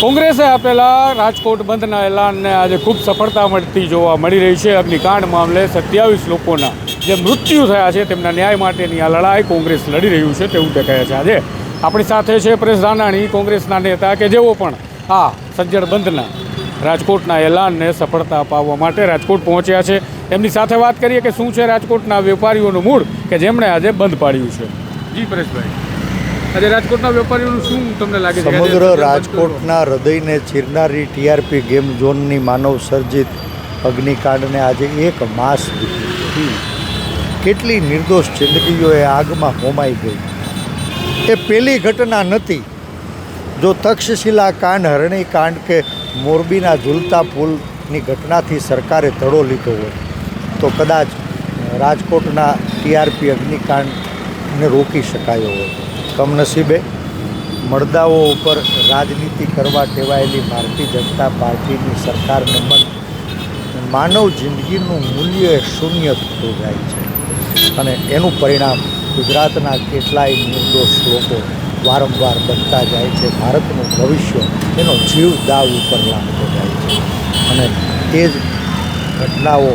કોંગ્રેસે આપેલા રાજકોટ બંધના એલાનને આજે ખૂબ સફળતા મળતી જોવા મળી રહી છે. અગ્નિકાંડ મામલે સત્યાવીસ લોકોના જે મૃત્યુ થયા છે તેમના ન્યાય માટેની આ લડાઈ કોંગ્રેસ લડી રહ્યું છે તેવું દેખાય છે આજે. આપણી સાથે છે પ્રેસ રાણાણી, કોંગ્રેસના નેતા કે જેઓ પણ આ સજ્જડ બંધના રાજકોટના એલાનને સફળતા અપાવવા માટે રાજકોટ પહોંચ્યા છે. એમની સાથે વાત કરીએ કે શું છે રાજકોટના વેપારીઓનું મૂળ કે જેમણે આજે બંધ પાડ્યું છે. જી પરેશભાઈ. આજે રાજકોટના વેપારીઓનું શું તમને લાગે છે? સમગ્ર રાજકોટના હૃદયને ચીરનારી ટીઆરપી ગેમ ઝોનની માનવ સર્જિત અગ્નિકાંડને આજે એક માસ કેટલી નિર્દોષ જિંદગીઓ એ આગમાં હોમાઈ ગઈ. એ પેલી ઘટના નથી. જો તક્ષશિલા કાંડ હરણી કાંડ કે મોરબીના ઝૂલતા પુલની ઘટનાથી સરકારે તડો લીધો હોય તો કદાચ રાજકોટના ટીઆરપી અગ્નિકાંડને રોકી શકાયો હોય. કમનસીબે મળદાઓ ઉપર રાજનીતિ કરવા ટેવાયેલી ભારતીય જનતા પાર્ટીની સરકારને મન માનવ જિંદગીનું મૂલ્ય શૂન્ય થતું જાય છે. અને એનું પરિણામ ગુજરાતના કેટલાય નિર્દોષ લોકો વારંવાર બનતા જાય છે. ભારતનું ભવિષ્ય એનો જીવ દાવ ઉપર લાગતો જાય છે. અને તે જ ઘટનાઓ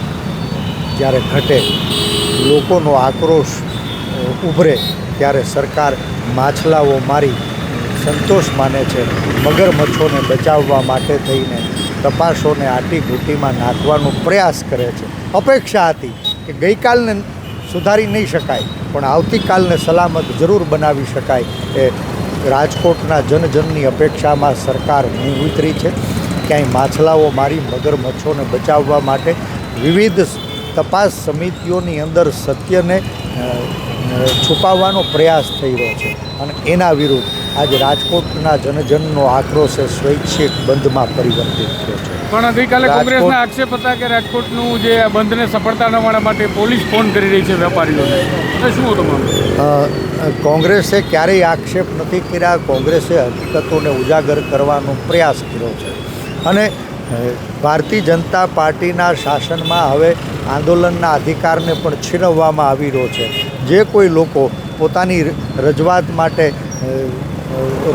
જ્યારે ઘટે, લોકોનો આક્રોશ ઉભરે ત્યારે સરકાર માછલાઓ મારી સંતોષ માને છે, મગરમચ્છોને બચાવવા માટે થઈને તપાસોને આટી ઘૂંટીમાં નાખવાનો પ્રયાસ કરે છે. અપેક્ષા હતી કે ગઈકાલને સુધારી નહીં શકાય, પણ આવતીકાલને સલામત જરૂર બનાવી શકાય એ રાજકોટના જનજનની અપેક્ષામાં સરકાર નહીં ઉતરી છે. ક્યાંય માછલાઓ મારી મગરમચ્છોને બચાવવા માટે વિવિધ તપાસ સમિતિઓની અંદર સત્યને છુપાવવાનો પ્રયાસ થઈ રહ્યો છે. અને એના વિરુદ્ધ આજે રાજકોટના જનજનનો આક્રોશ એ સ્વૈચ્છિક બંધમાં પરિવર્તિત થયો છે. પણ ગઈકાલે કોંગ્રેસના આક્ષેપ હતા કે રાજકોટનું જે બંધને સફળતા ન મળવા માટે પોલીસ ફોન કરી રહી છે વેપારીઓને. શું હતું કોંગ્રેસે ક્યારેય આક્ષેપ નથી કર્યા. કોંગ્રેસે હકીકતોને ઉજાગર કરવાનો પ્રયાસ કર્યો છે. અને ભારતીય જનતા પાર્ટીના શાસનમાં હવે આંદોલનના અધિકારને પણ છીનવવામાં આવી રહ્યો છે. જે કોઈ લોકો પોતાની રજૂઆત માટે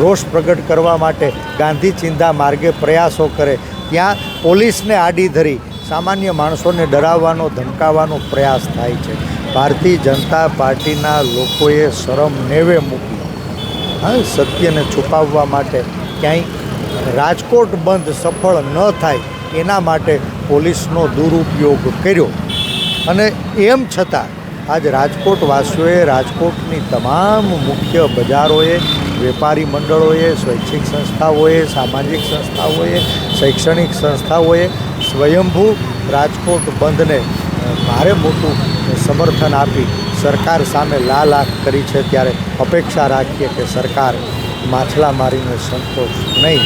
રોષ પ્રગટ કરવા માટે ગાંધી ચિંધા માર્ગે પ્રયાસો કરે, ત્યાં પોલીસને આડી ધરી સામાન્ય માણસોને ડરાવવાનો, ધમકાવવાનો પ્રયાસ થાય છે. ભારતીય જનતા પાર્ટીના લોકોએ શરમ નેવે મૂકી. હા સત્યને છુપાવવા માટે ક્યાંય રાજકોટ બંધ સફળ ન થાય એના માટે પોલીસનો દુરુપયોગ કર્યો. અને એમ છતાં આજ રાજકોટવાસીઓએ રાજકોટની તમામ મુખ્ય બજારોએ, વેપારી મંડળોએ, સ્વૈચ્છિક સંસ્થાઓએ, સામાજિક સંસ્થાઓએ, શૈક્ષણિક સંસ્થાઓએ સ્વયંભૂ રાજકોટ બંધને ભારે મોટું સમર્થન આપી સરકાર સામે લાલ આંખ કરી છે ત્યારે અપેક્ષા રાખીએ કે સરકાર માછલા મારીને સંતોષ નહીં.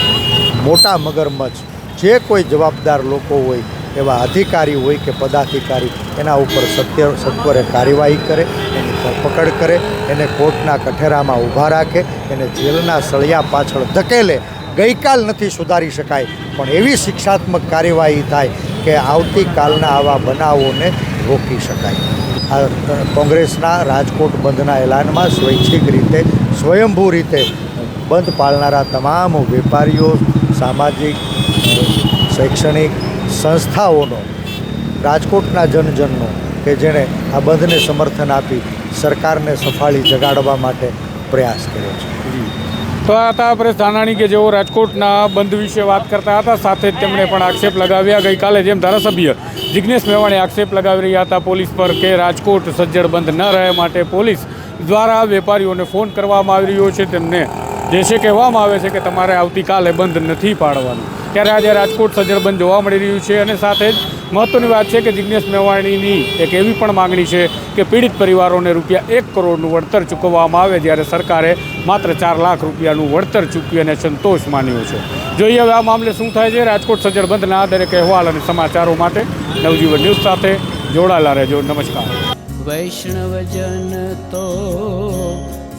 મોટા મગરમચ્છ જે કોઈ જવાબદાર લોકો હોય, એવા અધિકારી હોય કે પદાધિકારી, એના ઉપર સત્ય, સત્વરે કાર્યવાહી કરે, એની ધરપકડ કરે, એને કોર્ટના કઠેરામાં ઊભા રાખે, એને જેલના સળિયા પાછળ ધકેલે. ગઈકાલ નથી સુધારી શકાય, પણ એવી શિક્ષાત્મક કાર્યવાહી થાય કે આવતીકાલના આવા બનાવોને રોકી શકાય. આ કોંગ્રેસના રાજકોટ બંધના એલાનમાં સ્વૈચ્છિક રીતે, સ્વયંભૂ રીતે બંધ પાળનારા તમામ વેપારીઓ, સામાજિક, શૈક્ષણિક સંસ્થાઓનો, રાજકોટના જનજનનો કે જેણે આ બંધને સમર્થન આપી સરકારને સફાળી જગાડવા માટે પ્રયાસ કર્યો છે. તો આ હતા પરેશ ધાનાણી કે જેઓ રાજકોટના બંધ વિશે વાત કરતા હતા, સાથે જ તેમણે પણ આક્ષેપ લગાવ્યા. ગઈકાલે જેમ ધારાસભ્ય જિજ્ઞેશ મેવાણી આક્ષેપ લગાવી રહ્યા હતા પોલીસ પર કે રાજકોટ સજ્જડ બંધ ન રહે માટે પોલીસ દ્વારા વેપારીઓને ફોન કરવામાં આવી રહ્યો છે. તેમને જે છે કહેવામાં આવે છે કે તમારે આવતીકાલે બંધ નથી પાડવાનું. ત્યારે આજે રાજકોટ સજ્જડ જોવા મળી રહ્યું છે અને સાથે જ મહત્ત્વની વાત છે કે જિજ્ઞેશ મેવાણીની એક એવી પણ માંગણી છે કે પીડિત પરિવારોને રૂપિયા એક કરોડનું વળતર ચૂકવવામાં આવે જ્યારે સરકારે માત્ર ચાર લાખ રૂપિયાનું વળતર ચૂકવી અને સંતોષ માન્યો છે. જોઈએ હવે આ મામલે શું થાય છે રાજકોટ સજ્જડ બંધના દરેક અહેવાલ અને સમાચારો માટે નવજીવન ન્યૂઝ સાથે જોડાયેલા રહેજો. નમસ્કાર. વૈષ્ણવજન તો